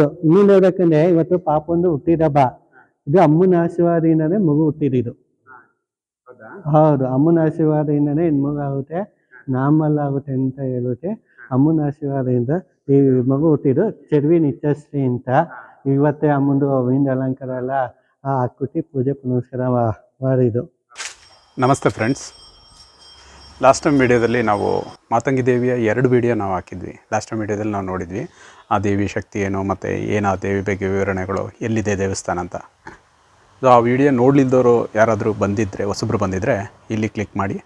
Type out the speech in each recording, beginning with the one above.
ಇನ್ನು ಹೇಳ್ಬೇಕಂದ್ರೆ ಇವತ್ತು ಪಾಪೊಂದು ಹುಟ್ಟಿದಬ್ಬ ಇದು ಅಮ್ಮನ ಆಶೀರ್ವಾದದಿಂದನೇ ಮಗು ಹುಟ್ಟಿದ್ದು ಹೌದಾ? ಹೌದು ಅಮ್ಮನ ಆಶೀರ್ವಾದದಿಂದನೇ ಹೆಣ್ಮಗು ಆಗುತ್ತೆ ನಾಮಲ್ ಆಗುತ್ತೆ ಅಂತ ಹೇಳುತ್ತೆ ಅಮ್ಮನ ಆಶೀರ್ವಾದದಿಂದ ಈ ಮಗು ಹುಟ್ಟಿದ್ದು. ಚೆರ್ವಿ ನಿತ್ಯಶ್ರೀ ಅಂತ. ಇವತ್ತೇ ಅಮ್ಮಂದು ಹೂವಿಂದ ಅಲಂಕಾರ ಎಲ್ಲ ಹಾಕ್ಬಿಟ್ಟು ಪೂಜೆ ಪುನಸ್ಕಾರ ಮಾಡಿದ್ದು. ನಮಸ್ತೆ ಫ್ರೆಂಡ್ಸ್ ಲಾಸ್ಟ್ ಟೈಮ್ ವಿಡಿಯೋದಲ್ಲಿ ನಾವು ಮಾತಂಗಿ ದೇವಿಯ ಎರಡು ವಿಡಿಯೋ ನಾವು ಹಾಕಿದ್ವಿ. ಲಾಸ್ಟ್ ಟೈಮ್ ವಿಡಿಯೋದಲ್ಲಿ ನಾವು ನೋಡಿದ್ವಿ. ಆ ದೇವಿ ಶಕ್ತಿ ಏನು ಮತ್ತು ಏನು ಆ ದೇವಿ ಬಗ್ಗೆ ವಿವರಣೆಗಳು, ಎಲ್ಲಿದೆ ದೇವಸ್ಥಾನ ಅಂತ. ಸೊ ಆ ವಿಡಿಯೋ ನೋಡಲಿದ್ದವರು ಯಾರಾದರೂ ಬಂದಿದ್ದರೆ ಹೊಸಬ್ರು ಬಂದಿದ್ದರೆ ಇಲ್ಲಿ ಕ್ಲಿಕ್ ಮಾಡಿ,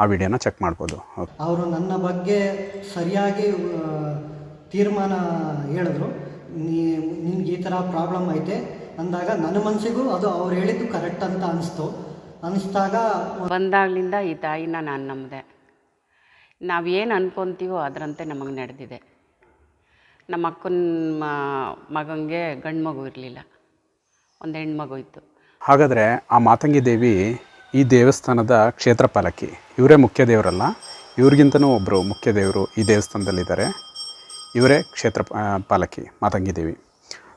ಆ ವಿಡಿಯೋನ ಚೆಕ್ ಮಾಡ್ಬೋದು. ಅವರು ನನ್ನ ಬಗ್ಗೆ ಸರಿಯಾಗಿ ತೀರ್ಮಾನ ಹೇಳಿದ್ರು. ನಿನ್ಗೆ ಈ ಥರ ಪ್ರಾಬ್ಲಮ್ ಐತೆ. ಅಂದಾಗ ನನ್ನ ಮನಸ್ಸಿಗೂ ಅದು ಅವ್ರು ಹೇಳಿದ್ದು ಕರೆಕ್ಟ್ ಅಂತ ಅನಿಸ್ತು. ಅನಿಸ್ದಾಗ ಬಂದಾಗಲಿಂದ ಈ ತಾಯಿನ ನಾನು ನಂಬಿದೆ. ನಾವೇನು ಅನ್ಕೊತೀವೋ ಅದರಂತೆ ನಮಗೆ ನಡೆದಿದೆ. ನಮ್ಮ ಅಕ್ಕನ ಮಗನಿಗೆ ಗಂಡು ಮಗು ಇರಲಿಲ್ಲ. ಒಂದು ಹೆಣ್ಮಗು ಇತ್ತು. ಹಾಗಾದರೆ ಆ ಮಾತಂಗಿ ದೇವಿ ಈ ದೇವಸ್ಥಾನದ ಕ್ಷೇತ್ರ ಪಾಲಕಿ. ಇವರೇ ಮುಖ್ಯ ದೇವರಲ್ಲ. ಇವ್ರಿಗಿಂತನೂ ಒಬ್ಬರು ಮುಖ್ಯ ದೇವರು ಈ ದೇವಸ್ಥಾನದಲ್ಲಿದ್ದಾರೆ. ಇವರೇ ಕ್ಷೇತ್ರ ಪಾಲಕಿ ಮಾತಂಗಿ ದೇವಿ.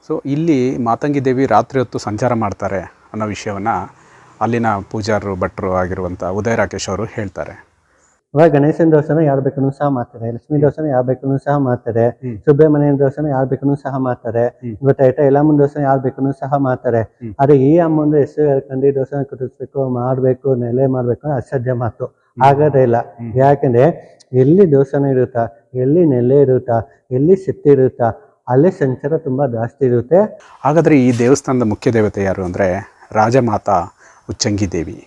ಸೊ ಇಲ್ಲಿ ಮಾತಂಗಿ ದೇವಿ ರಾತ್ರಿ ಹೊತ್ತು ಸಂಚಾರ ಮಾಡ್ತಾರೆ ಅನ್ನೋ ವಿಷಯವನ್ನು ಅಲ್ಲಿನ ಪೂಜಾರರು ಭಟ್ರು ಆಗಿರುವಂಥ ಉದಯ ರಾಕೇಶ್ ಅವರು ಹೇಳ್ತಾರೆ. ಇವಾಗ ಗಣೇಶನ ದೋಷನ ಯಾರು ಬೇಕನ್ನು ಸಹ ಮಾಡ್ತಾರೆ ಲಕ್ಷ್ಮೀ ದೋಷನ ಯಾರು ಬೇಕನ್ನು ಸಹ ಮಾಡ್ತಾರೆ ಸುಬ್ರಹ್ಮಣ್ಯನ ದೋಷನ ಯಾರು ಬೇಕನ್ನು ಸಹ ಮಾಡ್ತಾರೆ ಗೊತ್ತಾಯ್ತಾ? ಎಲ್ಲಮ್ಮನ ದೋಷನ ಯಾರು ಬೇಕನ್ನು ಸಹ ಮಾಡ್ತಾರೆ. ಆದ್ರೆ ಈ ಅಮ್ಮಂದು ಹೆಸರು ಹೇಳ್ಕೊಂಡು ಈ ದೋಷನ ಕುದಿಸ್ಬೇಕು ಮಾಡ್ಬೇಕು ನೆಲೆ ಮಾಡ್ಬೇಕು ಅಸಾಧ್ಯ ಮಾತು. ಆಗೋದೇ ಇಲ್ಲ. ಯಾಕಂದ್ರೆ ಎಲ್ಲಿ ದೋಷನ ಇರುತ್ತಾ ಎಲ್ಲಿ ನೆಲೆ ಇರುತ್ತಾ ಎಲ್ಲಿ ಶಕ್ತಿ ಇರುತ್ತಾ ಅಲ್ಲಿ ಸಂಚಾರ ತುಂಬಾ ಜಾಸ್ತಿ ಇರುತ್ತೆ. ಹಾಗಾದ್ರೆ ಈ ದೇವಸ್ಥಾನದ ಮುಖ್ಯ ದೇವತೆ ಯಾರು ಅಂದ್ರೆ ರಾಜಮಾತಾ ಉಚ್ಚಂಗಿ ದೇವಿ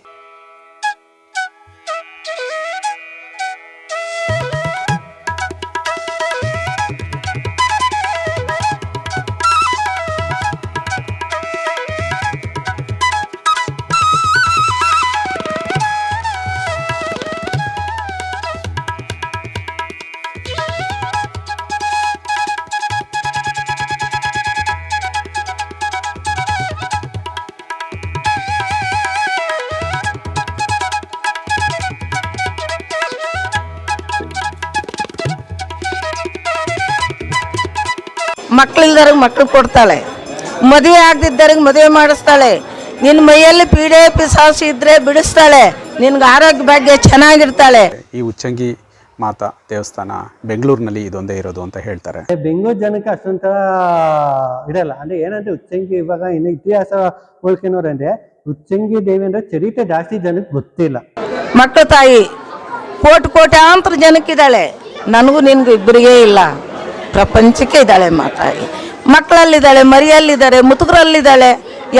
ಮಕ್ಕಳಿಲ್ದವ್ರಿಗೆ ಮಕ್ಕಳು ಕೊಡ್ತಾಳೆ. ಮದುವೆ ಆಗದಿದ್ದವ್ರಿಗೆ ಮದುವೆ ಮಾಡಿಸ್ತಾಳೆ. ನಿನ್ನ ಮೈಯಲ್ಲಿ ಪೀಡೆ ಪಿಸಾಸು ಇದ್ರೆ ಬಿಡಿಸ್ತಾಳೆ. ನಿನ್ಗೆ ಆರೋಗ್ಯ ಭಾಗ್ಯ ಚೆನ್ನಾಗಿರ್ತಾಳೆ. ಈ ಉಚ್ಚಂಗಿ ಮಾತಾ ದೇವಸ್ಥಾನ ಬೆಂಗಳೂರಿನಲ್ಲಿ ಇದೊಂದೇ ಇರೋದು ಅಂತ ಹೇಳ್ತಾರೆ. ಬೆಂಗಳೂರು ಜನಕ್ಕೆ ಅಷ್ಟೊಂಥರ ಇರಲ್ಲ. ಅಂದ್ರೆ ಏನಂದ್ರೆ ಉಚ್ಚಂಗಿ ಇವಾಗ ಇನ್ನು ಇತಿಹಾಸ ಹೋಲ್ಕೆನೋರಂದ್ರೆ ಉಚ್ಚಂಗಿ ದೇವಿ ಅಂದ್ರೆ ಚರಿತ್ರೆ ಜಾಸ್ತಿ ಜನಕ್ಕೆ ಗೊತ್ತಿಲ್ಲ. ಮಕ್ಕಳ ತಾಯಿ ಕೋಟಿ ಕೋಟ್ಯಾಂತರ ಜನಕ್ಕಿದ್ದಾಳೆ ನನಗೂ ನಿನ್ಗೂ ಇಬ್ಬರಿಗೇ ಇಲ್ಲ. ಪ್ರಪಂಚಕ್ಕೆ ಇದ್ದಾಳೆ ಮಾತಾಯಿ ಮಕ್ಕಳಲ್ಲಿದ್ದಾಳೆ ಮರಿಯಲ್ಲಿದ್ದಾರೆ ಮುತುಕರಲ್ಲಿದ್ದಾಳೆ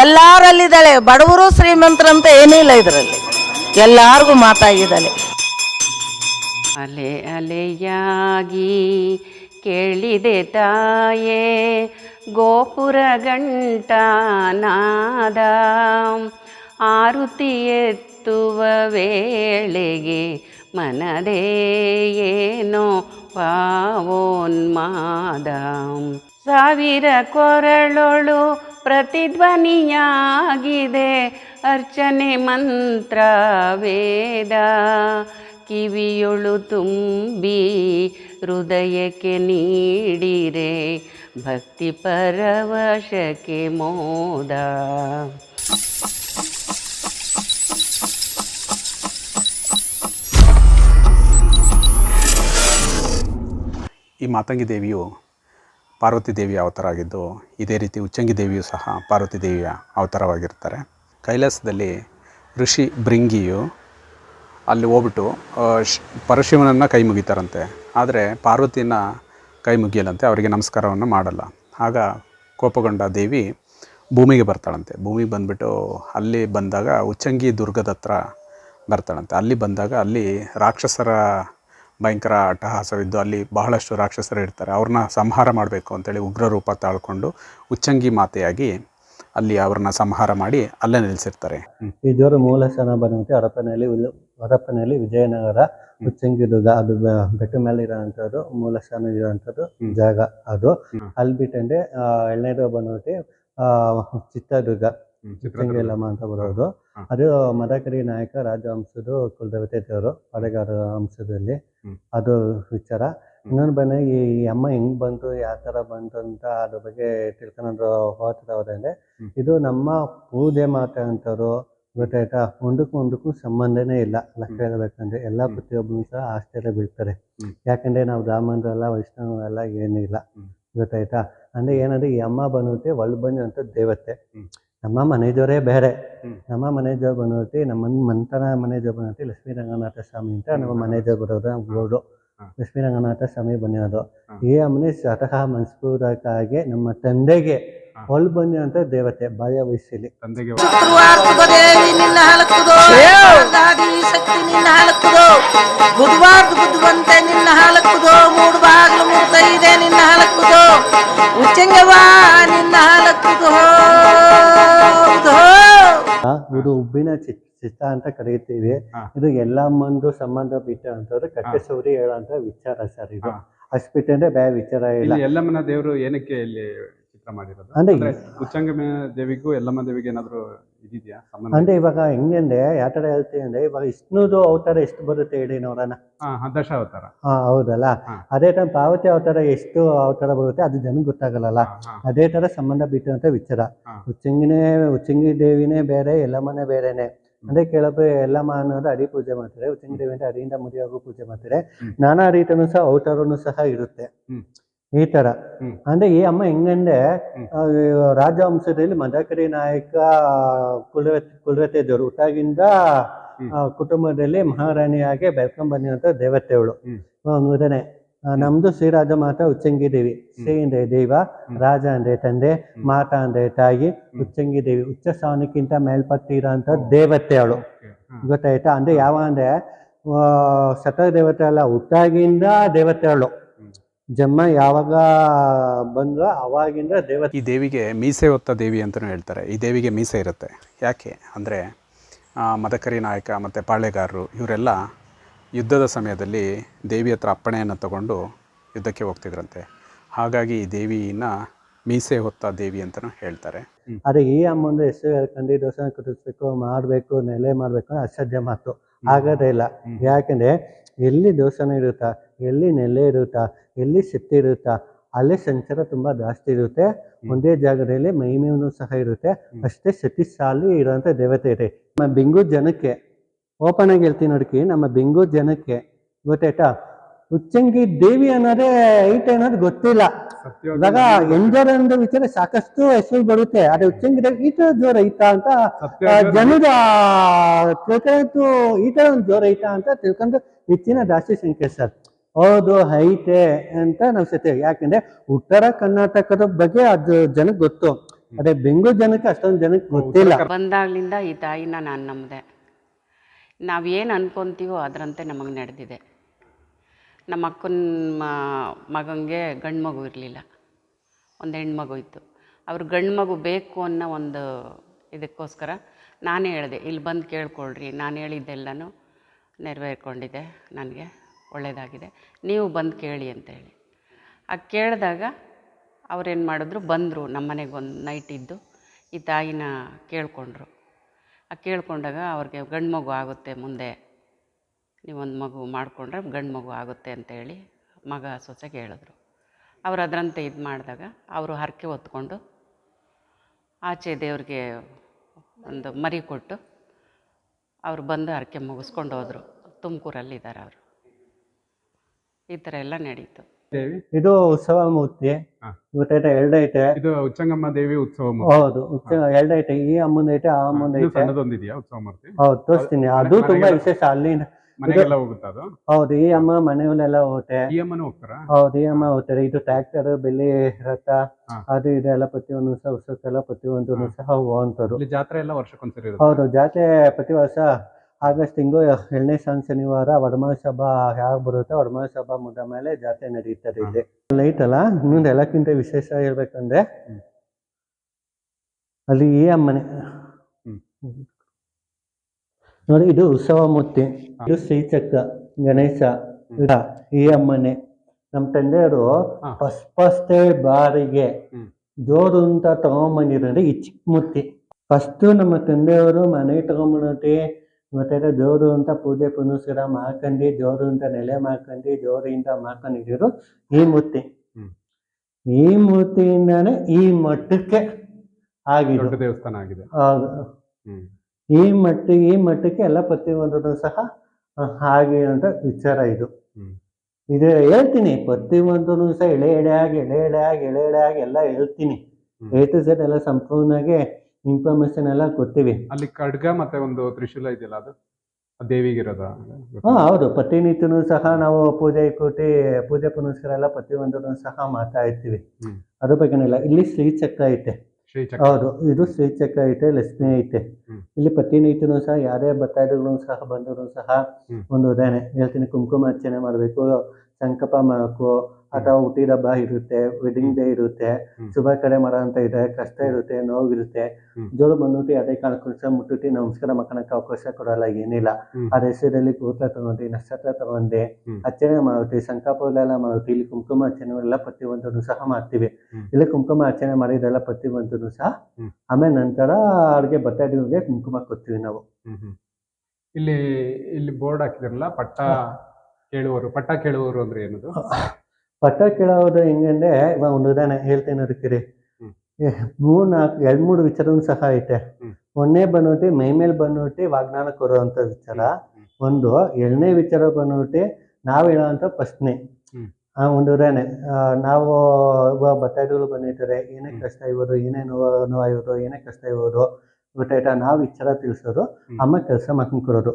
ಎಲ್ಲಾರಲ್ಲಿದ್ದಾಳೆ, ಬಡವರು ಶ್ರೀಮಂತರಂತ ಏನೂ ಇಲ್ಲ ಇದರಲ್ಲಿ. ಎಲ್ಲಾರ್ಗೂ ಮಾತಾಗಿದ್ದಾಳೆ. ಅಲೆ ಅಲೆಯಾಗಿ ಕೇಳಿದೆ ತಾಯೇ, ಗೋಪುರ ಗಂಟ ನಾದ, ಆರುತಿ ಎತ್ತುವ ವೇಳೆಗೆ ಮನದೇ ಏನೋ ಪಾವೋನ್ಮಾದ. ಸಾವಿರ ಕೊರಳೊಳು ಪ್ರತಿಧ್ವನಿಯಾಗಿದೆ, ಅರ್ಚನೆ ಮಂತ್ರ ವೇದ. ಕಿವಿಯೊಳು ತುಂಬಿ ಹೃದಯಕ್ಕೆ ನೀಡಿರೆ, ಭಕ್ತಿ ಪರವಶಕ್ಕೆ ಮೋದ. ಈ ಮಾತಂಗಿ ದೇವಿಯು ಪಾರ್ವತಿ ದೇವಿಯ ಅವತಾರ ಆಗಿದ್ದು ಇದೇ ರೀತಿ ಉಚ್ಚಂಗಿ ದೇವಿಯು ಸಹ ಪಾರ್ವತಿ ದೇವಿಯ ಅವತಾರವಾಗಿರ್ತಾರೆ. ಕೈಲಾಸದಲ್ಲಿ ಋಷಿ ಭೃಂಗಿಯು ಅಲ್ಲಿ ಹೋಗ್ಬಿಟ್ಟು ಪರಶಿವನನ್ನು ಕೈ ಮುಗಿತಾರಂತೆ. ಆದರೆ ಪಾರ್ವತಿನ ಕೈ ಮುಗಿಯಲಂತೆ, ಅವರಿಗೆ ನಮಸ್ಕಾರವನ್ನು ಮಾಡಲ್ಲ. ಆಗ ಕೋಪಗೊಂಡ ದೇವಿ ಭೂಮಿಗೆ ಬರ್ತಾಳಂತೆ. ಭೂಮಿಗೆ ಬಂದುಬಿಟ್ಟು ಅಲ್ಲಿ ಬಂದಾಗ ಉಚ್ಚಂಗಿ ದುರ್ಗದ ಹತ್ರ ಬರ್ತಾಳಂತೆ. ಅಲ್ಲಿ ಬಂದಾಗ ಅಲ್ಲಿ ರಾಕ್ಷಸರ ಭಯಂಕರ ಅಟ್ಟಹಾಸವಿದ್ದು ಅಲ್ಲಿ ಬಹಳಷ್ಟು ರಾಕ್ಷಸರು ಇರ್ತಾರೆ. ಅವ್ರನ್ನ ಸಂಹಾರ ಮಾಡಬೇಕು ಅಂತೇಳಿ ಉಗ್ರ ರೂಪ ತಾಳ್ಕೊಂಡು ಉಚ್ಚಂಗಿ ಮಾತೆಯಾಗಿ ಅಲ್ಲಿ ಅವ್ರನ್ನ ಸಂಹಾರ ಮಾಡಿ ಅಲ್ಲೇ ನಿಲ್ಲಿಸಿರ್ತಾರೆ ಈ ದೇವರ ಮೂಲ ಸ್ಥಾನ ಬಂದಂತೆ ಹರಪನಹಳ್ಳಿ ವಿಲ್- ವಿಜಯನಗರ ಉಚ್ಚಂಗಿ ದುರ್ಗ ಅದು ಬೆಟ್ಟ ಮೇಲೆ ಇರೋಂಥದ್ದು ಮೂಲ ಸ್ಥಾನ ಇರೋಂಥದ್ದು ಹ್ಮ್. ಜಾಗ ಅದು. ಅಲ್ಲಿ ಬಿಟ್ಟಂದ್ರೆ ಎಳ್ನೇದು ಬಂದಂತೆ ಬಂದ್ಬಿಟ್ಟು ಚಿತ್ರದುರ್ಗ ಯಲ್ಲಮ್ಮ ಅಂತ ಬರೋದು. ಅದು ಮದಕರಿ ನಾಯಕ ರಾಜವಂಶದ ಕುಲದೇವತೆ ದೇವರು ಪಡೆಗಾರ ವಂಶದಲ್ಲಿ ಅದು ವಿಚಾರ. ಇನ್ನೊಂದು ಬಂದ ಈ ಅಮ್ಮ ಹೆಂಗ್ ಬಂತು ಯಾವ ತರ ಬಂತು ಅಂತ ಅದ್ರ ಬಗ್ಗೆ ತಿಳ್ಕೊಂಡು ಹೋಗ್ತಾ ಹೋದಂದ್ರೆ ಹ್ಮ್. ಇದು ನಮ್ಮ ಪೂಜೆ ಮಾತಾಡಂತವ್ರು ಗೊತ್ತಾಯ್ತಾ? ಒಂದಕ್ಕೂ ಒಂದಕ್ಕೂ ಸಂಬಂಧನೇ ಇಲ್ಲ ಲಕ್ಷ ಹೇಳ್ಬೇಕಂದ್ರೆ. ಎಲ್ಲ ಪ್ರತಿಯೊಬ್ಬನು ಸಹ ಆಶ್ಚರ್ಯ ಬೀಳ್ತಾರೆ. ಯಾಕಂದ್ರೆ ನಾವು ಬ್ರಾಹ್ಮಣರಲ್ಲ ವೈಷ್ಣವರೆಲ್ಲ ಏನಿಲ್ಲ ಇಲ್ಲ ಗೊತ್ತಾಯ್ತಾ? ಅಂದ್ರೆ ಏನಂದ್ರೆ ಈ ಅಮ್ಮ ಬಂದಂತೆ ಒಳ್ ಬಂದಂತ ದೇವತೆ. ನಮ್ಮ ಮನೆದೇವರೇ ಬೇರೆ. ನಮ್ಮ ಮನೆದೇವ್ರು ಬಂದ್ಬಿಟ್ಟು ನಮ್ಮ ಮಂತನ ಮನೆದೇವ್ರು ಬಂದ್ಬಿಟ್ಟು ಲಕ್ಷ್ಮೀ ರಂಗನಾಥ ಸ್ವಾಮಿ ಅಂತ ನಮ್ಮ. ಮನೆದೇವ್ರು ಬರೋದು ಬೋರ್ಡು ಲಕ್ಷ್ಮೀ ರಂಗನಾಥ ಸ್ವಾಮಿ ಬಂದಿರೋದು ಹಾ. ಈ ಅಮ್ಮನಿ ಸ್ವತಃ ಮನಸ್ಫೂರಕ್ಕಾಗಿ ನಮ್ಮ ತಂದೆಗೆ ಹೊಲ್ ಒಳ್ ದೇವತೆ ಬಾಯ ವಯಸ್ಸಲ್ಲಿ ಇದೆ ಬುಧವಾರದ ಬುದ್ಧಿವಂತೆ ನಿನ್ನ ಹಲಕುದು. ಮೂಡು ಬಾಗಿಲು ಮುತ್ತೈದೆ ನಿನ್ನ ಹಲಕುದು. ಉಚ್ಚಂಗವ ನಿನ್ನ. ಆ, ಇದು ಉಬ್ಬಿನ ಚಿತ್ ಚಿತ್ತ ಅಂತ ಕರೀತೀವಿ. ಇದು ಎಲ್ಲ ಮಂದು ಸಂಬಂಧ ಬಿಟ್ಟ ಅಂತಂದ್ರೆ ಕಟ್ಟೆ ಸೌರಿ ಅಂತ ವಿಚಾರ ಸರ್ ಇದು. ಅಷ್ಟು ಬಿಟ್ಟಂದ್ರೆ ಬೇರೆ ವಿಚಾರ ಇಲ್ಲ. ಎಲ್ಲಮ್ಮನ ದೇವರು ಏನಕ್ಕೆ ಇಲ್ಲಿ ಚಿತ್ರ ಮಾಡಿರೋದು? ಅಂದ್ರೆ ಅಂದ್ರೆ ಉಚ್ಚಂಗಮ ದೇವಿಗೂ ಎಲ್ಲಮ್ಮ ದೇವಿಗೆ ಏನಾದ್ರು ಇದಿದೆಯಾ? ಅಂದ್ರೆ ಇವಾಗ ಹೆಂಗಂದ್ರೆ ಯಾವ ತರ ಹೇಳ್ತೀವಿ ಅಂದ್ರೆ ಇವಾಗ ವಿಷ್ಣುದು ಅವತಾರ ಎಷ್ಟು ಬರುತ್ತೆ ಹೇಳಿ ನೋಡೋಣ. ದಶ ಹಾ ಹೌದಲ್ಲ? ಅದೇ ತರ ಪಾವತಿ ಅವತಾರ ಎಷ್ಟು ಅವತಾರ ಬರುತ್ತೆ ಅದು ಜನಕ್ಕೆ ಗೊತ್ತಾಗಲ್ಲ ಅದೇ ತರ ಸಂಬಂಧ ಬಿಟ್ಟಂತ ವಿಚಾರ. ಉಚ್ಚಂಗಿನೇ ಉಚ್ಚಂಗಿ ದೇವಿನೇ ಬೇರೆ ಎಲ್ಲಮ್ಮನೇ ಬೇರೆನೆ. ಅಂದ್ರೆ ಕೆಲವೊಬ್ಬರು ಎಲ್ಲಮ್ಮ ಅನ್ನೋದು ಅಡಿ ಪೂಜೆ ಮಾಡ್ತಾರೆ ಉಚ್ಚಂಗಿ ದೇವಿ ಅಂದ್ರೆ ಅಡಿಯಿಂದ ಮುರಿಯಾಗೂ ಪೂಜೆ ಮಾಡ್ತಾರೆ. ನಾನಾ ರೀತಿಯೂ ಸಹ ಅವತಾರನು ಸಹ ಇರುತ್ತೆ. ಈ ತರ. ಅಂದ್ರೆ ಈ ಅಮ್ಮ ಹೆಂಗಂದ್ರೆ ರಾಜವಂಶದಲ್ಲಿ ಮದಕರಿ ನಾಯಕ ಕುಲರತೆ ಕುಲರತೆ ದೇವರು ಹುಟ್ಟಾಗಿಂದ ಕುಟುಂಬದಲ್ಲಿ ಮಹಾರಾಣಿಯಾಗಿ ಬೆಳ್ಕೊಂಡ್ ಬಂದಿರುವಂತ ದೇವತೆಗಳು. ಮೂರನೇ ನಮ್ದು ಶ್ರೀರಾಜ ಮಾತಾ ಉಚ್ಚಂಗಿ ದೇವಿ. ಶ್ರೀ ಅಂದ್ರೆ ದೇವ ರಾಜ ಅಂದ್ರೆ ತಂದೆ ಮಾತಾ ಅಂದ್ರೆ ತಾಯಿ ಉಚ್ಚಂಗಿ ದೇವಿ. ಉಚ್ಚ ಸ್ಥಾನಕ್ಕಿಂತ ಮೇಲ್ಪಟ್ಟಿರೋಂಥ ದೇವತೆಗಳು. ಗೊತ್ತಾಯ್ತಾ? ಅಂದ್ರೆ ಯಾವ ಅಂದ್ರೆ ಆ, ಸತ ದೇವತೆ ಅಲ್ಲ ಹುಟ್ಟಾಗಿಂದ ದೇವತೆಗಳು. ಜನ್ಮ ಯಾವಾಗ ಬಂದ್ರ ಅವಾಗಿಂದ ದೇವತೆ. ಈ ದೇವಿಗೆ ಮೀಸೆ ಹೊತ್ತ ದೇವಿ ಅಂತಲೂ ಹೇಳ್ತಾರೆ. ಈ ದೇವಿಗೆ ಮೀಸೆ ಇರುತ್ತೆ. ಯಾಕೆ? ಅಂದರೆ ಮದಕರಿ ನಾಯಕ ಮತ್ತು ಪಾಳೆಗಾರರು ಇವರೆಲ್ಲ ಯುದ್ಧದ ಸಮಯದಲ್ಲಿ ದೇವಿ ಹತ್ರ ಅಪ್ಪಣೆಯನ್ನು ತಗೊಂಡು ಯುದ್ಧಕ್ಕೆ ಹೋಗ್ತಿದ್ರಂತೆ. ಹಾಗಾಗಿ ಈ ದೇವಿನ ಮೀಸೆ ಹೊತ್ತ ದೇವಿ ಅಂತಲೂ ಹೇಳ್ತಾರೆ. ಆದರೆ ಈ ಅಮ್ಮಂದು ಹೆಸರು ಕಂಡಿ ದೋಸೆ ಕುದಿಸ್ಬೇಕು ಮಾಡಬೇಕು ನೆಲೆ ಮಾಡಬೇಕು ಅಸಾಧ್ಯ ಮಾತು. ಆಗೋದೇ ಇಲ್ಲ. ಯಾಕಂದ್ರೆ ಎಲ್ಲಿ ದೋಸನ ಇರುತ್ತಾ ಎಲ್ಲಿ ನೆಲೆ ಇರುತ್ತಾ ಎಲ್ಲಿ ಶಕ್ತಿ ಇರುತ್ತಾ ಅಲ್ಲಿ ಸಂಚಾರ ತುಂಬಾ ಜಾಸ್ತಿ ಇರುತ್ತೆ. ಒಂದೇ ಜಾಗದಲ್ಲಿ ಮಹಿಮೆಯೂ ಸಹ ಇರುತ್ತೆ. ಅಷ್ಟೇ ಶಕ್ತಿಶಾಲಿ ಇರುವಂತ ದೇವತೆ ಇದೆ. ನಮ್ಮ ಬೆಂಗು ಜನಕ್ಕೆ ಓಪನ್ ಆಗಿ ಹೇಳ್ತೀನಿ ನೋಡ್ಕಿ ನಮ್ಮ ಬೆಂಗು ಜನಕ್ಕೆ ಗೊತ್ತಾಯ್ತಾ? ಉಚ್ಚಂಗಿ ದೇವಿ ಅನ್ನೋದೇ ಐತೆ ಅನ್ನೋದು ಗೊತ್ತಿಲ್ಲ. ಇವಾಗ ಎಂಜರ್ ಅನ್ನೋ ವಿಚಾರ ಸಾಕಷ್ಟು ಹೆಸರು ಬರುತ್ತೆ. ದೇವಿ ಈ ತರ ಜೋರ್ ಐತಾ ಅಂತ ಜನದ ತಿಳ್ಕೊಂಡು ಈ ತರ ಒಂದು ಜೋರ್ ಐತಾ ಅಂತ ತಿಳ್ಕೊಂಡು ಹೆಚ್ಚಿನ ಜಾಸ್ತಿ ಸಂಖ್ಯೆ ಸರ್ ಹೌದು ಐತೆ ಅಂತ ನಾವು ಸತ್ಯ ಯಾಕಂದ್ರೆ ಉತ್ತರ ಕರ್ನಾಟಕದ ಬಗ್ಗೆ ಅದು ಜನಕ್ಕೆ ಗೊತ್ತು. ಅದೇ ಬೆಂಗಳೂರು ಜನಕ್ಕೆ ಅಷ್ಟೊಂದು ಜನಕ್ಕೆ ಗೊತ್ತಿಲ್ಲ. ಬಂದಾಗ್ಲಿಂದ ಈ ತಾಯಿನ ನಾನು ನಂಬಿದೆ. ನಾವೇನು ಅನ್ಕೊಂತೀವೋ ಅದರಂತೆ ನಮಗೆ ನಡೆದಿದೆ. ನಮ್ಮ ಅಕ್ಕನ ಮಗನಿಗೆ ಗಂಡು ಮಗು ಇರಲಿಲ್ಲ. ಒಂದು ಹೆಣ್ಮಗು ಇತ್ತು. ಅವ್ರ ಗಂಡು ಮಗು ಬೇಕು ಅನ್ನೋ ಒಂದು ಇದಕ್ಕೋಸ್ಕರ ನಾನೇ ಹೇಳಿದೆ, ಇಲ್ಲಿ ಬಂದು ಕೇಳ್ಕೊಳ್ರಿ, ನಾನು ಹೇಳಿದ್ದೆಲ್ಲನೂ ನೆರವೇರ್ಕೊಂಡಿದೆ, ನನಗೆ ಒಳ್ಳೆಯದಾಗಿದೆ ನೀವು ಬಂದು ಕೇಳಿ ಅಂತ ಹೇಳಿ. ಆ ಕೇಳಿದಾಗ ಅವ್ರೇನು ಮಾಡಿದ್ರು, ಬಂದರು ನಮ್ಮ ಮನೆಗೆ ಒಂದು ನೈಟ್ ಇದ್ದು, ಈ ತಾಯಿನ ಕೇಳಿಕೊಂಡ್ರು. ಆ ಕೇಳಿಕೊಂಡಾಗ ಅವ್ರಿಗೆ ಗಂಡು ಮಗು ಆಗುತ್ತೆ ಮುಂದೆ ನೀವೊಂದು ಮಗು ಮಾಡಿಕೊಂಡ್ರೆ ಗಂಡು ಮಗು ಆಗುತ್ತೆ ಅಂತ ಹೇಳಿ ಮಗ ಸೊಸೆಗೆ ಹೇಳಿದ್ರು. ಅವರು ಅದರಂತೆ ಇದು ಮಾಡಿದಾಗ ಅವರು ಹರಕೆ ಹೊತ್ಕೊಂಡು ಆಚೆ ದೇವ್ರಿಗೆ ಒಂದು ಮರಿ ಕೊಟ್ಟು ಅವರು ಬಂದು ಹರಕೆ ಮುಗಿಸ್ಕೊಂಡು ಹೋದರು. ತುಮಕೂರಲ್ಲಿದ್ದಾರೆ ಅವರು. ಈ ಥರ ಎಲ್ಲ ನಡೀತು. ದೇವಿ ಇದು ಉತ್ಸವ ಮೂರ್ತಿ. ಇವತ್ತೈತೆ ಗೊತ್ತಾಯ್ತಾ ಎರಡೈತೆ ಇದು ಉಚ್ಚಂಗಮ್ಮ ದೇವಿ ಉತ್ಸವ ಮೂರ್ತಿ. ಹೌದು ಉಚ್ಚ ಎರಡೈತೆ ಈ ಅಮ್ಮಂದೈತೆ ಆ ಅಮ್ಮನ ಐತೆ ಸಣ್ಣದೊಂದಿದೆಯಾ ಉತ್ಸವ ಮೂರ್ತಿ? ಹೌದು ತೋರಿಸ್ತೀನಿ. ಅದು ತುಂಬಾ ವಿಶೇಷ. ಅಲ್ಲಿ ಮನೆಗೆಲ್ಲ ಹೋಗುತ್ತಾ ಅದು? ಹೌದು ಈ ಅಮ್ಮ ಮನೆಯಲ್ಲೆಲ್ಲ ಹೋಗುತ್ತೆ. ಹೋಗ್ತಾರಾ? ಹೌದು ಈ ಅಮ್ಮ ಹೋಗ್ತಾರೆ. ಇದು ಟ್ರ್ಯಾಕ್ಟರ್ ಬೆಳ್ಳಿ ರಥ. ಅದು ಇದೆಲ್ಲ ಪ್ರತಿಯೊಂದು ಸಹ ಉತ್ಸವಕ್ಕೆಲ್ಲ ಪ್ರತಿಯೊಂದು. ಸಹ ಹೋಗುವಂಥದ್ದು. ಇಲ್ಲಿ ಜಾತ್ರೆ ಎಲ್ಲ ವರ್ಷಕ್ಕೊಂದ್ಸರಿ ಇರುತ್ತೆ? ಹೌದು ಜಾತ್ರೆ ಪ್ರತಿ ವರ್ಷ ಆಗಸ್ಟ್ ತಿಂಗಳು ಎರಡನೇ ಸಣ್ಣ ಶನಿವಾರ ವಡಮಾನ ಸಭಾ ಯಾವಾಗ ಬರುತ್ತೆ? ವಡಮಾನ ಸಭಾ ಮುದ ಮೇಲೆ ಜಾತ್ರೆ ನಡೀತಾರೆ ಇಲ್ಲಿ. ಲೈಟ್ ಅಲ್ಲ? ಇನ್ನೊಂದು ಎಲ್ಲಕ್ಕಿಂತ ವಿಶೇಷ ಹೇಳ್ಬೇಕಂದ್ರೆ ಹ್ಮ್. ಅಲ್ಲಿ ಈ ಅಮ್ಮನೆ. ನೋಡಿ ಇದು ಉತ್ಸವ ಮೂರ್ತಿ. ಇದು ಶ್ರೀಚಕ್ರ ಗಣೇಶ ಈ ಅಮ್ಮನೆ. ನಮ್ ತಂದೆಯವರು ಫಸ್ಟ್ ಫಸ್ಟ್ ಬಾರಿಗೆ. ಜೋರು ಅಂತ ತಗೊಂಬಂದಿರೋದು ಈ ಚಿಕ್ಕ ಮೂರ್ತಿ. ಫಸ್ಟ್ ನಮ್ಮ ತಂದೆಯವರು ಮನೆ ತಗೊಂಬಂದಿ ಮತ್ತೆ ಜೋರು ಅಂತ ಪೂಜೆ ಪುನಸ್ಕಾರ ಮಾಡ್ಕೊಂಡು ಜೋರು ಅಂತ ನೆಲೆ ಮಾಡ್ಕೊಂಡು ಜೋರಿಂದ ಮಾಡ್ಕೊಂಡಿದ್ರು ಈ ಮೂರ್ತಿ. ಈ ಮೂರ್ತಿಯಿಂದಾನೆ ಈ ಮಟ್ಟಕ್ಕೆ ದೊಡ್ಡ ಆಗಿದೆ. ದೇವಸ್ಥಾನ ಆಗಿದೆ ಈ ಮಟ್ಟ ಈ ಮಟ್ಟಕ್ಕೆ ಎಲ್ಲ ಪ್ರತಿಯೊಂದನ್ನು ಸಹ ಹಾಗೆ ಅಂತ ವಿಚಾರ ಇದು. ಇದು ಹೇಳ್ತೀನಿ ಪ್ರತಿಯೊಂದನ್ನು ಸಹ ಎಳೆ ಎಳೆಯಾಗಿ ಎಳೆ ಎಳೆಯಾಗಿ ಎಳೆ ಎಳೆಯಾಗಿ ಎಲ್ಲ ಹೇಳ್ತೀನಿ. ಎ ಟು ಝೆಡ್ ಎಲ್ಲ ಸಂಪೂರ್ಣವಾಗಿ ಇನ್ಫಾರ್ಮೇಶನ್ ಎಲ್ಲ ಕೊಡ್ತೀವಿ ಅಲ್ಲಿ ಖಡ್ಗ ಮತ್ತೆ ಒಂದು ತ್ರಿಶೂಲ ಇದೆಯಲ್ಲ ಅದು? ದೇವಿಗೆ ದೇವಿಗಿರೋದ? ಹಾ ಹೌದು. ಪ್ರತಿನಿತ್ಯನೂ ಸಹ ನಾವು ಪೂಜೆ ಕೋಟಿ ಪೂಜೆ ಪುನಸ್ಕಾರ ಎಲ್ಲ ಪ್ರತಿಯೊಂದನ್ನು ಸಹ ಮಾಡ್ತಾ ಇರ್ತೀವಿ. ಅದ್ರ ಅದ್ರ ಬಗ್ಗೆನಿಲ್ಲ ಇಲ್ಲಿ. ಶ್ರೀಚಕ್ರ ಐತೆ. ಹೌದು ಇದು ಶ್ರೀಚಕ್ರ ಐತೆ ಲಕ್ಷ್ಮಿ ಐತೆ. ಇಲ್ಲಿ ಪ್ರತಿನಿತ್ಯನು ಸಹ ಯಾರೇ ಭಕ್ತಾದಿಗಳು ಸಹ ಬಂದವರು ಸಹ. ಒಂದು ಉದಾಹರಣೆ ಹೇಳ್ತೀನಿ ಕುಂಕುಮ ಅರ್ಚನೆ ಮಾಡಬೇಕು ಸಂಕಲ್ಪ ಮಾಡಬೇಕು ಅಥವಾ ಹುಟ್ಟಿದ ಹಬ್ಬ ಇರುತ್ತೆ ವೆಡ್ಡಿಂಗ್ ಡೇ ಇರುತ್ತೆ. ಶುಭ ಕಡೆ ಮಾಡೋ ಅಂತ ಇದೆ ಕಷ್ಟ ಇರುತ್ತೆ ನೋವಿರುತ್ತೆ. ಜೋರು ಬಂದ್ಬಿಟ್ಟು ಅದೇ ಕಾಲಕ್ಕೆ ಮುಟ್ಟುಟ್ಟಿ ನಮಸ್ಕಾರ ಮಕ್ಕಳಕ್ಕೆ ಅವಕಾಶ ಕೊಡಲ್ಲ ಏನಿಲ್ಲ. ಆ ಹೆಸರಲ್ಲಿ ಕೂತ ತಗೊಂಡಿ ನಕ್ಷತ್ರ ತಗೊಂಡೆ ಅರ್ಚನೆ ಮಾಡ್ತೀವಿ ಎಲ್ಲ ಮಾಡ್ತೀವಿ ಇಲ್ಲಿ ಕುಂಕುಮ ಅರ್ಚನೆ ಎಲ್ಲ ಪ್ರತಿಯೊಂದನ್ನು ಸಹ ಮಾಡ್ತೀವಿ. ಇಲ್ಲಿ ಕುಂಕುಮ ಅರ್ಚನೆ ಮಾಡಿದೆಲ್ಲ ಪ್ರತಿಯೊಂದನ್ನು ಸಹ ಆಮೇಲೆ ನಂತರ ಅವ್ರಿಗೆ ಬಟ್ಟೆ ಕುಂಕುಮ ಕೊಡ್ತೀವಿ ನಾವು. ಇಲ್ಲಿ ಇಲ್ಲಿ ಬೋರ್ಡ್ ಹಾಕಿದ್ರಲ್ಲ ಪಟ್ಟ ಕೇಳುವರು ಪಟ್ಟ ಕೇಳುವರು ಅಂದ್ರೆ ಏನದು? ಪಟ್ಟ ಕೇಳೋದು ಹೆಂಗಂದ್ರೆ ಇವಾಗ ಒಂದು ಉದಾಹರಣೆ ಹೇಳ್ತೇನೆ ಅದಕ್ಕೆ ರೀ. ಮೂರ್ ನಾಲ್ಕು ಎರಡ್ ಮೂರು ವಿಚಾರನೂ ಸಹ ಐತೆ. ಒಂದೇ ಒಂದನೇ ಬಂದ್ಬಿಟ್ಟು ಮೈ ಮೇಲೆ ಬಂದ್ಬಿಟ್ಟು ವಾಗ್ದಾನ ಕೊಡುವಂತ ವಿಚಾರ. ಒಂದು ಎರಡನೇ ವಿಚಾರ ಬಂದ್ಬಿಟ್ಟು ನಾವ್ ಹೇಳೋವಂಥ ಪ್ರಶ್ನೆ. ಆ ಒಂದು ಉದಾಹರಣೆ. ಆ, ನಾವು ಇವಾಗ ಭಕ್ತಾದಿಗಳು ಬಂದಿರ್ತಾರೆ ಏನೇ ಕಷ್ಟ ಇವರು ಏನೇ ನೋವು ನೋವಾಗಿರೋದು ಏನೇ ಕಷ್ಟ ಇರ್ಬೋದು ಗೊತ್ತಾಯ್ತಾ? ನಾವು ವಿಚಾರ ತಿಳಿಸೋದು ಅಮ್ಮ ಕೆಲಸ ಮಾಡ್ಕೊಂಡು ಕೊಡೋದು.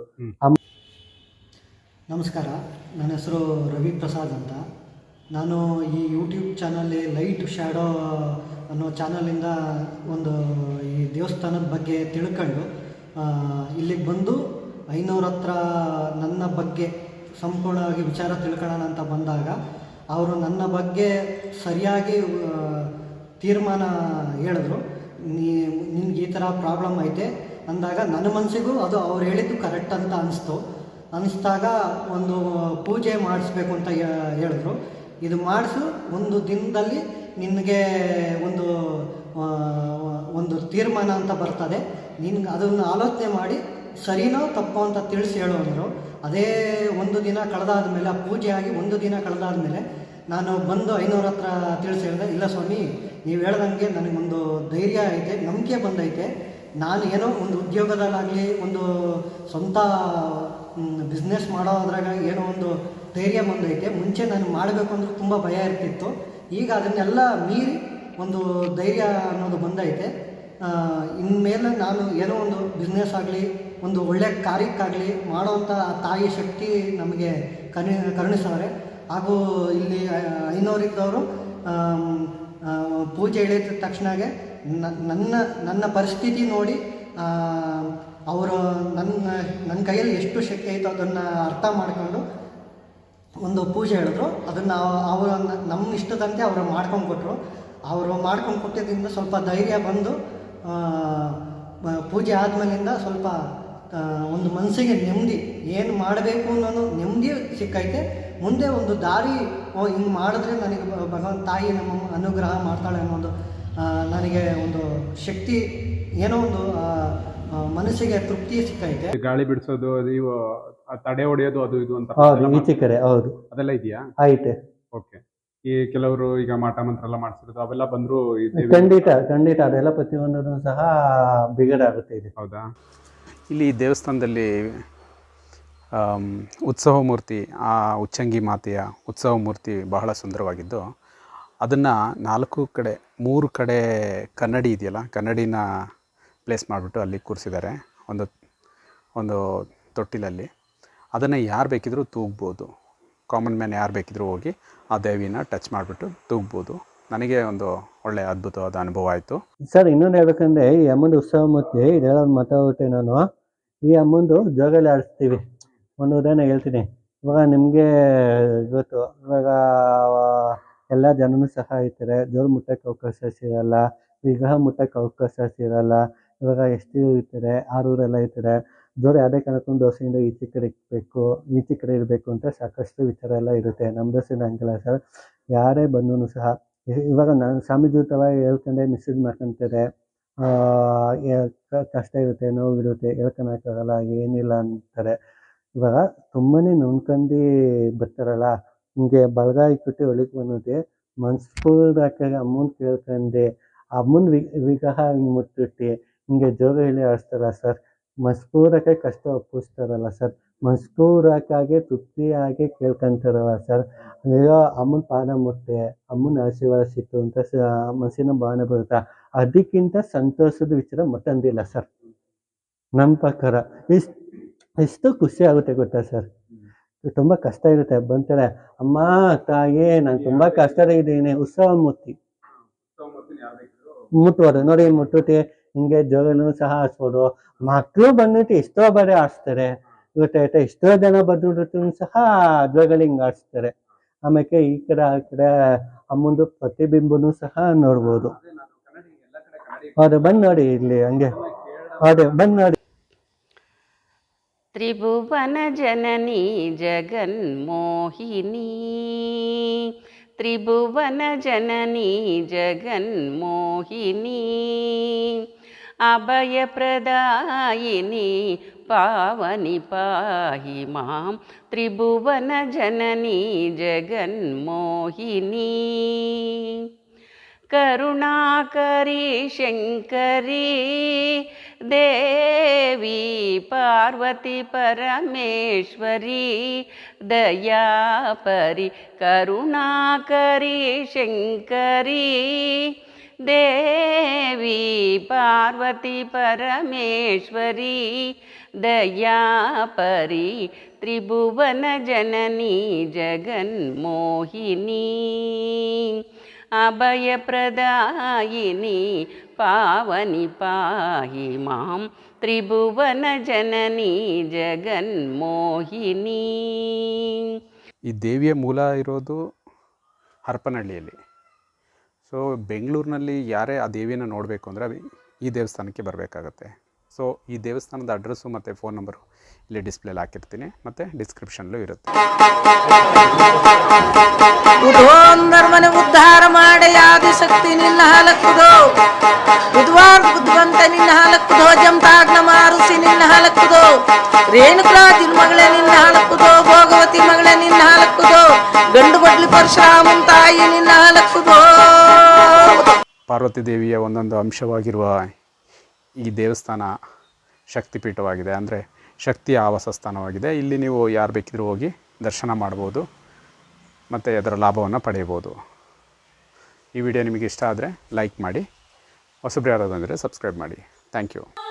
ನಮಸ್ಕಾರ. ನನ್ನ ಹೆಸರು ರವಿ ಪ್ರಸಾದ್ ಅಂತ. ನಾನು ಈ ಯೂಟ್ಯೂಬ್ ಚಾನಲ್ಲಿ ಲೈಟ್ ಶ್ಯಾಡೋ ಅನ್ನೋ ಚಾನಲಿಂದ ಒಂದು ಈ ದೇವಸ್ಥಾನದ ಬಗ್ಗೆ ತಿಳ್ಕೊಂಡು ಇಲ್ಲಿಗೆ ಬಂದು ಐನೂರ ಹತ್ರ ನನ್ನ ಬಗ್ಗೆ ಸಂಪೂರ್ಣವಾಗಿ ವಿಚಾರ ತಿಳ್ಕೊಳ್ಳೋಣ ಅಂತ ಬಂದಾಗ, ಅವರು ನನ್ನ ಬಗ್ಗೆ ಸರಿಯಾಗಿ ತೀರ್ಮಾನ ಹೇಳಿದ್ರು. ನೀ, ನಿನ್ಗೆ ಈ ಥರ ಪ್ರಾಬ್ಲಮ್ ಐತೆ. ಅಂದಾಗ ನನ್ನ ಮನಸ್ಸಿಗೂ ಅದು ಅವ್ರು ಹೇಳಿದ್ದು ಕರೆಕ್ಟ್ ಅಂತ ಅನಿಸ್ತು. ಅನಿಸ್ದಾಗ ಒಂದು ಪೂಜೆ ಮಾಡಿಸ್ಬೇಕು ಅಂತ ಹೇಳಿದ್ರು. ಇದು ಮಾಡಿಸು, ಒಂದು ದಿನದಲ್ಲಿ ನಿನಗೆ ಒಂದು ಒಂದು ತೀರ್ಮಾನ ಅಂತ ಬರ್ತದೆ. ನಿನ್ಗೆ ಅದನ್ನು ಆಲೋಚನೆ ಮಾಡಿ, ಸರಿನೋ ತಪ್ಪೋ ಅಂತ ತಿಳಿಸಿ ಹೇಳೋದ್ರು ಅದೇ ಒಂದು ದಿನ ಕಳೆದಾದ ಮೇಲೆ ಆ ಪೂಜೆ ಆಗಿ ಒಂದು ದಿನ ಕಳೆದಾದ ಮೇಲೆ ನಾನು ಬಂದು ಐನೂರ ಹತ್ರ ತಿಳಿಸಿ ಹೇಳಿದೆ, ಇಲ್ಲ ಸ್ವಾಮಿ, ನೀವು ಹೇಳ್ದಂಗೆ ನನಗೊಂದು ಧೈರ್ಯ ಐತೆ, ನಂಬಿಕೆ ಬಂದೈತೆ. ನಾನು ಏನೋ ಒಂದು ಉದ್ಯೋಗದಲ್ಲಾಗಲಿ, ಒಂದು ಸ್ವಂತ ಬಿಸ್ನೆಸ್ ಮಾಡೋದ್ರಾಗ ಏನೋ ಒಂದು ಧೈರ್ಯ ಬಂದೈತೆ. ಮುಂಚೆ ನಾನು ಮಾಡಬೇಕು ಅಂದ್ರೆ ತುಂಬ ಭಯ ಇರ್ತಿತ್ತು. ಈಗ ಅದನ್ನೆಲ್ಲ ಮೀರಿ ಒಂದು ಧೈರ್ಯ ಅನ್ನೋದು ಬಂದೈತೆ. ಇನ್ಮೇಲೆ ನಾನು ಏನೋ ಒಂದು ಬಿಸ್ನೆಸ್ ಆಗಲಿ, ಒಂದು ಒಳ್ಳೆಯ ಕಾರ್ಯಕ್ಕಾಗಲಿ ಮಾಡೋವಂಥ ತಾಯಿ ಶಕ್ತಿ ನಮಗೆ ಕನಿ ಕರುಣಿಸವ್ರೆ. ಹಾಗೂ ಇಲ್ಲಿ ಐನೂರಿದ್ದವರು ಪೂಜೆ ಇಳಿದ ತಕ್ಷಣಗೆ ನನ್ನ ನನ್ನ ಪರಿಸ್ಥಿತಿ ನೋಡಿ ಅವರು ನನ್ನ ನನ್ನ ಕೈಯಲ್ಲಿ ಎಷ್ಟು ಶಕ್ತಿ ಐತೋ ಅದನ್ನು ಅರ್ಥ ಮಾಡಿಕೊಂಡು ಒಂದು ಪೂಜೆ ಹೇಳಿದ್ರು. ಅದನ್ನು ಅವರು ನಮ್ಮ ಇಷ್ಟದಂತೆ ಅವರು ಮಾಡ್ಕೊಂಡು ಕೊಟ್ಟರು ಅವರು ಮಾಡ್ಕೊಂಡು ಕೊಟ್ಟಿದ್ದರಿಂದ ಸ್ವಲ್ಪ ಧೈರ್ಯ ಬಂದು ಪೂಜೆ ಆದಮೇಲಿಂದ ಸ್ವಲ್ಪ ಒಂದು ಮನಸ್ಸಿಗೆ ನೆಮ್ಮದಿ, ಏನು ಮಾಡಬೇಕು ಅನ್ನೋ ನೆಮ್ಮದಿ ಸಿಕ್ಕೈತೆ. ಮುಂದೆ ಒಂದು ದಾರಿ ಹಿಂಗೆ ಮಾಡಿದ್ರೆ ನನಗೆ ಭಗವಂತ ತಾಯಿ ನಮ್ಮ ಅನುಗ್ರಹ ಮಾಡ್ತಾಳೆ ಅನ್ನೋ ಒಂದು ನನಗೆ ಒಂದು ಶಕ್ತಿ, ಏನೋ ಒಂದು ಮನಸ್ಸಿಗೆ ತೃಪ್ತಿ ಸಿಕ್ಕೈತೆ. ಗಾಳಿ ಬಿಡಿಸೋದು ಅದು ಇವು ತಡೆ ಹೊಡೆಯೋದು ಅದು ಇದು ಅಂತ ಹೌದು ಅದೆಲ್ಲ ಈಚೆ ಕಡೆ ಹೌದು. ಅದೆಲ್ಲ ಇದೆಯಾ? ಐತೆ ಓಕೆ. ಈ ಕೆಲವರು ಈಗ ಮಾಟ ಮಂತ್ರ ಎಲ್ಲ ಮಾಡ್ಸಿರೋದು ಅವೆಲ್ಲ ಬಂದ್ರು ಈ ದೇವಿ- ಖಂಡಿತ ಖಂಡಿತ ಅದೆಲ್ಲ ಪ್ರತಿಯೊಂದನ್ನು ಸಹ ಬಿಗಡಾಗುತ್ತೆ ಇದೆ. ಹೌದಾ? ಇಲ್ಲಿ ದೇವಸ್ಥಾನದಲ್ಲಿ ಆಮ್, ಉತ್ಸವ ಮೂರ್ತಿ ಆ ಉಚ್ಚಂಗಿ ಮಾತೆಯ ಉತ್ಸವ ಮೂರ್ತಿ ಬಹಳ ಸುಂದರವಾಗಿದ್ದು ಅದನ್ನು ನಾಲ್ಕು ಕಡೆ ಮೂರು ಕಡೆ ಕನ್ನಡಿ ಇದೆಯಲ್ಲ ಕನ್ನಡಿನ ಪ್ಲೇಸ್ ಮಾಡಿಬಿಟ್ಟು ಅಲ್ಲಿ ಕೂರಿಸಿದ್ದಾರೆ. ಒಂದು ಒಂದು ತೊಟ್ಟಿಲಲ್ಲಿ. ಅದನ್ನು ಯಾರು ಬೇಕಿದ್ದರೂ ತೂಗ್ಬೋದು. ಕಾಮನ್ ಮ್ಯಾನ್ ಯಾರು ಬೇಕಿದ್ದರೂ ಹೋಗಿ ಆ ದೇವಿನ ಟಚ್ ಮಾಡಿಬಿಟ್ಟು ತೂಗ್ಬೋದು. ನನಗೆ ಒಂದು ಒಳ್ಳೆಯ ಅದ್ಭುತವಾದ ಅನುಭವ ಆಯಿತು. ಸರ್, ಇನ್ನೊಂದು ಹೇಳ್ಬೇಕಂದ್ರೆ ಈ ಅಮ್ಮನ ಉತ್ಸವ ಮತ್ತೆ ಇದೆಲ್ಲ ಮಾತಾಡ್ಬಿಟ್ಟೆ ನಾನು ಈ ಅಮ್ಮಂದು ಜೋಗಲ್ಲಿ ಆಡಿಸ್ತೀವಿ. ಒಂದು ಉದಾಹರಣೆ ಹೇಳ್ತೀನಿ. ಇವಾಗ ನಿಮಗೆ ಗೊತ್ತು. ಇವಾಗ ಎಲ್ಲ ಜನನೂ ಸಹ ಇರ್ತಾರೆ. ಜೋರು ಮುಟ್ಟಕ್ಕೆ ಅವಕಾಶ ಸಿಗಲ್ಲ. ವಿಗ್ರಹ ಮುಟ್ಟಕ್ಕೆ ಅವಕಾಶ ಸಿಗಲ್ಲ. ಇವಾಗ ಎಷ್ಟು ಇರ್ತಾರೆ? ಆರೂರೆಲ್ಲ ಇರ್ತಾರೆ? ಜೋರು ಯಾವುದೇ ಕಾರಣಕ್ಕೂ ದೋಸೆಯಿಂದ ಈಚೆ ಕಡೆ ಇಕ್ಬೇಕು ಈಚೆ ಕಡೆ ಇರಬೇಕು ಅಂತ ಸಾಕಷ್ಟು ವಿಚಾರ ಎಲ್ಲ ಇರುತ್ತೆ. ನಮ್ಮ ದೋಸೆ ಹಂಗಿಲ್ಲ ಸರ್. ಯಾರೇ ಬಂದೂ ಸಹ ಇವಾಗ ನಾನು ಸ್ವಾಮೀಜಿ ಥರ ಹೇಳ್ಕೊಂಡೆ, ಮೆಸೇಜ್ ಮಾಡ್ಕೊಂತಾರೆ ಕಷ್ಟ ಇರುತ್ತೆ, ನೋವಿರುತ್ತೆ, ಹೇಳ್ಕೊಳಕ್ಕಾಗಲ್ಲ, ಏನಿಲ್ಲ ಅಂತಾರೆ. ಇವಾಗ ತುಂಬಾ ನೋಡ್ಕೊಂಡು ಬರ್ತಾರಲ್ಲ ಹಿಂಗೆ ಬಳಗ ಇಟ್ಬಿಟ್ಟು ಒಳಗೆ ಬಂದಿದೆ ಮನ್ಸ್ಪೂರ್ವಕವಾಗಿ ಅಮ್ಮನ ಕೇಳ್ಕಂಡು. ಅಮ್ಮನ ವಿಗ್ರಹ ಹಿಂಗೆ ಮುಟ್ಬಿಟ್ಟು ಹಿಂಗೆ ಜೋಗ ಹೇಳಿ ಆಡಿಸ್ತಾರ ಸರ್? ಮಸ್ಕೂರಕ್ಕೆ ಕಷ್ಟ ಒಪ್ಪಿಸ್ತಾರಲ್ಲ ಸರ್. ಮಸ್ಕೂರಕ್ಕಾಗೆ ತೃಪ್ತಿಯಾಗಿ ಕೇಳ್ಕೊಂತಾರಲ್ಲ ಸರ್. ಅಯ್ಯೋ ಅಮ್ಮನ ಪಾದ ಮುಟ್ಟೆ ಅಮ್ಮನ ಆಶೀರ್ವಾದ ಸಿಕ್ತು ಅಂತ ಸ ಮನಸ್ಸಿನ ಭಾವನೆ ಬರುತ್ತೆ? ಅದಕ್ಕಿಂತ ಸಂತೋಷದ ವಿಚಾರ ಮತ್ತೊಂದಿಲ್ಲ ಸರ್. ನಮ್ಮ ಪ್ರಕಾರ ಇಷ್ಟು ಎಷ್ಟು ಖುಷಿ ಆಗುತ್ತೆ ಗೊತ್ತಾ ಸರ್? ತುಂಬ ಕಷ್ಟ ಇರುತ್ತೆ. ಬಂತಾರೆ ಅಮ್ಮ ತಾಯಿ ನಾನು ತುಂಬ ಕಷ್ಟದಾಗಿದ್ದೀನಿ ಉತ್ಸವ ಮೂರ್ತಿ ಮುಟ್ಟುವುದು. ನೋಡಿ ಮುಟ್ಟುತ್ತೆ. ಹಿಂಗೆ ಜೋಗನು ಸಹ ಆಡ್ಸ್ಬೋದು ಮಕ್ಕಳು ಬಂದ್ಬಿಟ್ಟು ಎಷ್ಟೋ ಬಾರಿ ಆಡಿಸ್ತಾರೆ ಗೊತ್ತಾಯ್ತಾ? ಎಷ್ಟೋ ಜನ ಬಂದ್ಬಿಟ್ಟು ಸಹ ಜೋಗಲ್ಲಿ ಹಿಂಗೆ ಆಡಿಸ್ತಾರೆ ಆಮೇಲೆ ಈ ಕಡೆ, ಆ ಕಡೆ ಅಮ್ಮಂದು ಪ್ರತಿಬಿಂಬನೂ ಸಹ ನೋಡ್ಬೋದು. ಹೌದು, ಬಂದು ನೋಡಿ ಇಲ್ಲಿ ಹಂಗೆ. ಹೌದು, ಬಂದು ನೋಡಿ. ತ್ರಿಭುವನ ಜನನಿ ಮೋಹಿನಿ ತ್ರಿಭುವನ ಜನನಿ ಜಗನ್ಮೋಹಿನಿ. ಅಭಯಪ್ರದಾಯಿನಿ ಪಾವನಿ ಪಾಹಿ ಮಾಂ ತ್ರಿಭುವನ ಜನನಿ ಜಗನ್ಮೋಹಿನಿ ಕರುಣಾಕರಿ ಶಂಕರಿ ದೇವಿ ಪಾರ್ವತಿ ಪರಮೇಶ್ವರಿ ದಯಾಪರಿ ಕರುಣಾಕರಿ ಶಂಕರಿ ದೇವಿ ಪಾರ್ವತಿ ಪರಮೇಶ್ವರಿ ದಯಾಪರಿ ತ್ರಿಭುವನ ಜನನಿ ಜಗನ್ಮೋಹಿನಿ ಅಭಯಪ್ರದಾಯಿನಿ ಪಾವನಿ ಪಾಹಿ ಮಾಂ ತ್ರಿಭುವನ ಜನನಿ ಜಗನ್ಮೋಹಿನಿ. ಈ ದೇವಿಯ ಮೂಲ ಇರೋದು ಹರಪನಹಳ್ಳಿಯಲ್ಲಿ. ಸೊ ಬೆಂಗಳೂರಿನಲ್ಲಿ ಯಾರೇ ಆ ದೇವಿಯನ್ನು ನೋಡಬೇಕು ಅಂದರೆ ಈ ದೇವಸ್ಥಾನಕ್ಕೆ ಬರಬೇಕಾಗತ್ತೆ. ಸೊ ಈ ದೇವಸ್ಥಾನದ ಅಡ್ರೆಸ್ಸು ಮತ್ತು ಫೋನ್ ನಂಬರು ಇಲ್ಲಿ ಡಿಸ್ಪ್ಲೇಲಿ ಹಾಕಿರ್ತೀನಿ. ಮತ್ತು ಡಿಸ್ಕ್ರಿಪ್ಷನ್ಲೂ ಇರುತ್ತೆ. ಮನೆ ಉದ್ಧಾರ ಮಾಡಿ ಆದಿಶಕ್ತಿ ನಿನ್ನ ಹಾಲಕ್ಕುದೋ ಬುಧವಾರ ಬುದ್ಧಿವಂತ ನಿನ್ನ ಹಾಲಕ್ಕುದೋ ಜಂತಾಗ್ನ ಮಾರುಸಿ ನಿನ್ನ ಹಾಲಕ್ಕುದೋ ರೇಣುಕಾ ತಿರುಮಗಳೇ ನಿನ್ನ ಹಾಲಕ್ಕುದೋ ಭೋಗವತಿ ಮಗಳೇ ನಿನ್ನ ಹಾಲಕ್ಕುದೋ ಗಂಡು ಬಡ್ಲಿ ಪರಶುರಾಮನ್ ತಾಯಿ ನಿನ್ನ ಹಾಲಕ್ಕುದೋ ಪಾರ್ವತಿ ದೇವಿಯ ಒಂದೊಂದು ಅಂಶವಾಗಿರುವ ಈ ದೇವಸ್ಥಾನ ಶಕ್ತಿಪೀಠವಾಗಿದೆ. ಅಂದರೆ ಶಕ್ತಿಯ ಆವಾಸ ಸ್ಥಾನವಾಗಿದೆ. ಇಲ್ಲಿ ನೀವು ಯಾರು ಬೇಕಿದ್ರೂ ಹೋಗಿ ದರ್ಶನ ಮಾಡ್ಬೋದು. ಮತ್ತು ಅದರ ಲಾಭವನ್ನು ಪಡೆಯಬೋದು. ಈ ವಿಡಿಯೋ ನಿಮಗೆ ಇಷ್ಟ ಆದರೆ ಲೈಕ್ ಮಾಡಿ. ಹೊಸಬ್ರು ಯಾರಾದಂದರೆ ಸಬ್ಸ್ಕ್ರೈಬ್ ಮಾಡಿ. Thank you.